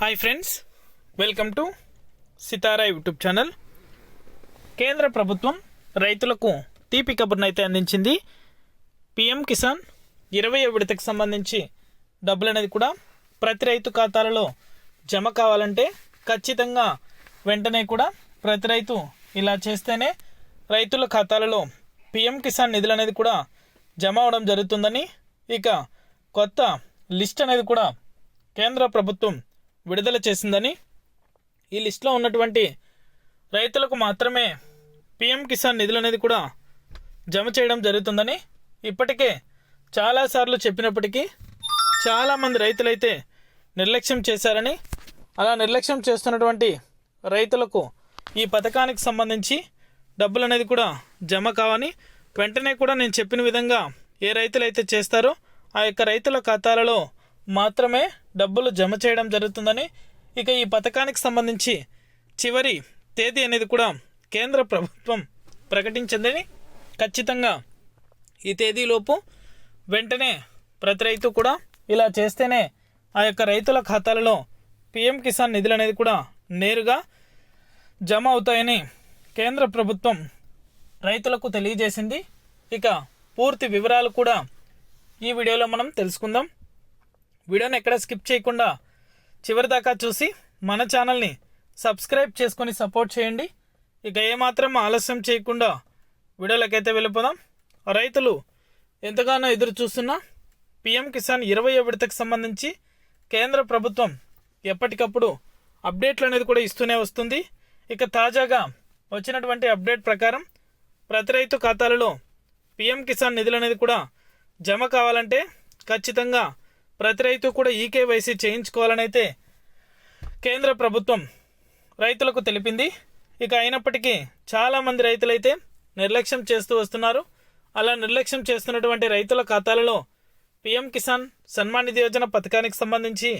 Hi friends welcome to Sitara YouTube channel కేంద్ర ప్రభుత్వం రైతులకు తీపి కబుర్ను అయితే అందించింది. పిఎం కిసాన్ ఇరవై విడతకు సంబంధించి డబ్బులు అనేది కూడా ప్రతి రైతు ఖాతాలలో జమ కావాలంటే ఖచ్చితంగా వెంటనే కూడా ప్రతి రైతు ఇలా చేస్తేనే రైతుల ఖాతాలలో పిఎం కిసాన్ నిధులు అనేది కూడా జమ అవడం జరుగుతుందని ఇక కొత్త లిస్ట్ అనేది కూడా కేంద్ర ప్రభుత్వం విడుదల చేసిందని ఈ లిస్టులో ఉన్నటువంటి రైతులకు మాత్రమే పిఎం కిసాన్ నిధులు అనేది కూడా జమ చేయడం జరుగుతుందని ఇప్పటికే చాలాసార్లు చెప్పినప్పటికీ చాలామంది రైతులైతే నిర్లక్ష్యం చేశారని అలా నిర్లక్ష్యం చేస్తున్నటువంటి రైతులకు ఈ పథకానికి సంబంధించి డబ్బులు అనేది కూడా జమ కావని వెంటనే కూడా నేను చెప్పిన విధంగా ఏ రైతులైతే చేస్తారో ఆ యొక్క రైతుల ఖాతాలలో మాత్రమే డబ్బులు జమ చేయడం జరుగుతుందని ఇక ఈ పథకానికి సంబంధించి చివరి తేదీ అనేది కూడా కేంద్ర ప్రభుత్వం ప్రకటించిందని ఖచ్చితంగా ఈ తేదీలోపు వెంటనే ప్రతి రైతు కూడా ఇలా చేస్తేనే ఆ యొక్క రైతుల ఖాతాలలో పిఎం కిసాన్ నిధులు అనేది కూడా నేరుగా జమ అవుతాయని కేంద్ర ప్రభుత్వం రైతులకు తెలియజేసింది. ఇక పూర్తి వివరాలు కూడా ఈ వీడియోలో మనం తెలుసుకుందాం. వీడియోని ఎక్కడ స్కిప్ చేయకుండా చివరి దాకా చూసి మన ఛానల్ని సబ్స్క్రైబ్ చేసుకొని సపోర్ట్ చేయండి. ఇక ఏమాత్రం ఆలస్యం చేయకుండా వీడియోలకైతే వెళ్ళిపోదాం. రైతులు ఎంతగానో ఎదురు చూస్తున్న పిఎం కిసాన్ ఇరవై విడతకు సంబంధించి కేంద్ర ప్రభుత్వం ఎప్పటికప్పుడు అప్డేట్లు అనేది కూడా ఇస్తూనే వస్తుంది. ఇక తాజాగా వచ్చినటువంటి అప్డేట్ ప్రకారం ప్రతి రైతు ఖాతాలలో పిఎం కిసాన్ నిధులు అనేది కూడా జమ కావాలంటే ఖచ్చితంగా ప్రతి రైతు కూడా ఈకేవైసీ చేయించుకోవాలని అయితే కేంద్ర ప్రభుత్వం రైతులకు తెలిపింది. ఇక అయినప్పటికీ చాలామంది రైతులైతే నిర్లక్ష్యం చేస్తూ వస్తున్నారు. అలా నిర్లక్ష్యం చేస్తున్నటువంటి రైతుల ఖాతాలలో పిఎం కిసాన్ సన్మాన్ నిధి యోజన పథకానికి సంబంధించి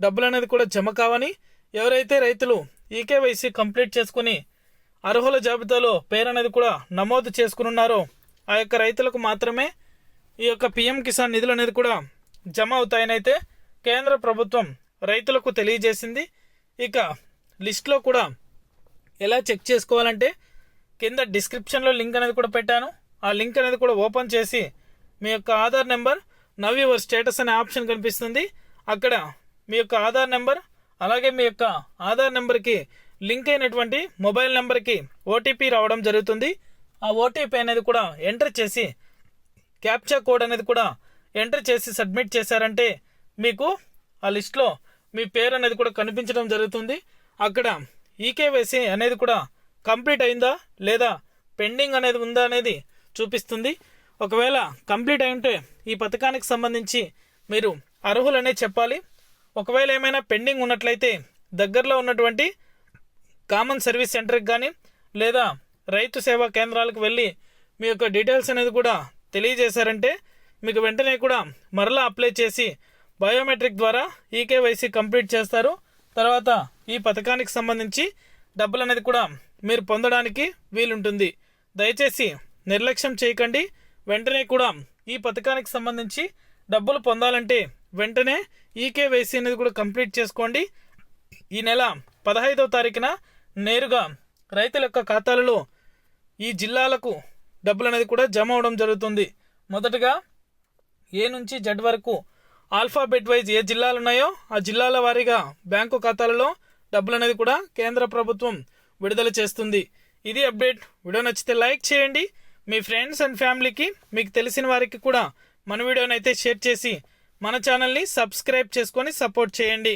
డబ్బులు అనేది కూడా జమ కావని ఎవరైతే రైతులు ఈకేవైసీ కంప్లీట్ చేసుకుని అర్హుల జాబితాలో పేరు అనేది కూడా నమోదు చేసుకున్నారో ఆ యొక్క రైతులకు మాత్రమే ఈ యొక్క పిఎం కిసాన్ నిధులు అనేది కూడా జమ అవుతాయనైతే కేంద్ర ప్రభుత్వం రైతులకు తెలియజేసింది. ఇక లిస్ట్లో కూడా ఎలా చెక్ చేసుకోవాలంటే కింద డిస్క్రిప్షన్లో లింక్ అనేది కూడా పెట్టాను. ఆ లింక్ అనేది కూడా ఓపెన్ చేసి మీ యొక్క Aadhaar number know your status అనే ఆప్షన్ కనిపిస్తుంది. అక్కడ మీ యొక్క ఆధార్ నెంబర్ అలాగే మీ యొక్క ఆధార్ నెంబర్కి లింక్ అయినటువంటి మొబైల్ నెంబర్కి ఓటీపీ రావడం జరుగుతుంది. ఆ ఓటీపీ అనేది కూడా ఎంటర్ చేసి క్యాప్చా కోడ్ అనేది కూడా ఎంటర్ చేసి సబ్మిట్ చేశారంటే మీకు ఆ లిస్ట్లో మీ పేరు అనేది కూడా కనిపించడం జరుగుతుంది. అక్కడ ఈకేవైసీ అనేది కూడా కంప్లీట్ అయిందా లేదా పెండింగ్ అనేది ఉందా అనేది చూపిస్తుంది. ఒకవేళ కంప్లీట్ అయి ఉంటే ఈ పథకానికి సంబంధించి మీరు అర్హులనే చెప్పాలి. ఒకవేళ ఏమైనా పెండింగ్ ఉన్నట్లయితే దగ్గరలో ఉన్నటువంటి కామన్ సర్వీస్ సెంటర్కి కానీ లేదా రైతు సేవా కేంద్రాలకు వెళ్ళి మీ యొక్క డీటెయిల్స్ అనేది కూడా తెలియజేశారంటే మీకు వెంటనే కూడా మరలా అప్లై చేసి బయోమెట్రిక్ ద్వారా ఈకేవైసీ కంప్లీట్ చేస్తారు. తర్వాత ఈ పథకానికి సంబంధించి డబ్బులు అనేది కూడా మీరు పొందడానికి వీలుంటుంది. దయచేసి నిర్లక్ష్యం చేయకండి. వెంటనే కూడా ఈ పథకానికి సంబంధించి డబ్బులు పొందాలంటే వెంటనే ఈకేవైసీ అనేది కూడా కంప్లీట్ చేసుకోండి. ఈ నెల పదహైదవ తారీఖున నేరుగా రైతుల యొక్క ఖాతాలలో ఈ జిల్లాలకు డబ్బులు అనేది కూడా జమ అవడం జరుగుతుంది. మొదటగా ఏ నుంచి జడ్ వరకు ఆల్ఫాబెట్ వైజ్ ఏ జిల్లాలు ఉన్నాయో ఆ జిల్లాల వారీగా బ్యాంకు ఖాతాలలో డబ్బులు అనేది కూడా కేంద్ర ప్రభుత్వం విడుదల చేస్తుంది. ఇది అప్డేట్. వీడియో నచ్చితే లైక్ చేయండి. మీ ఫ్రెండ్స్ అండ్ ఫ్యామిలీకి మీకు తెలిసిన వారికి కూడా మన వీడియోనైతే షేర్ చేసి మన ఛానల్ని సబ్స్క్రైబ్ చేసుకొని సపోర్ట్ చేయండి.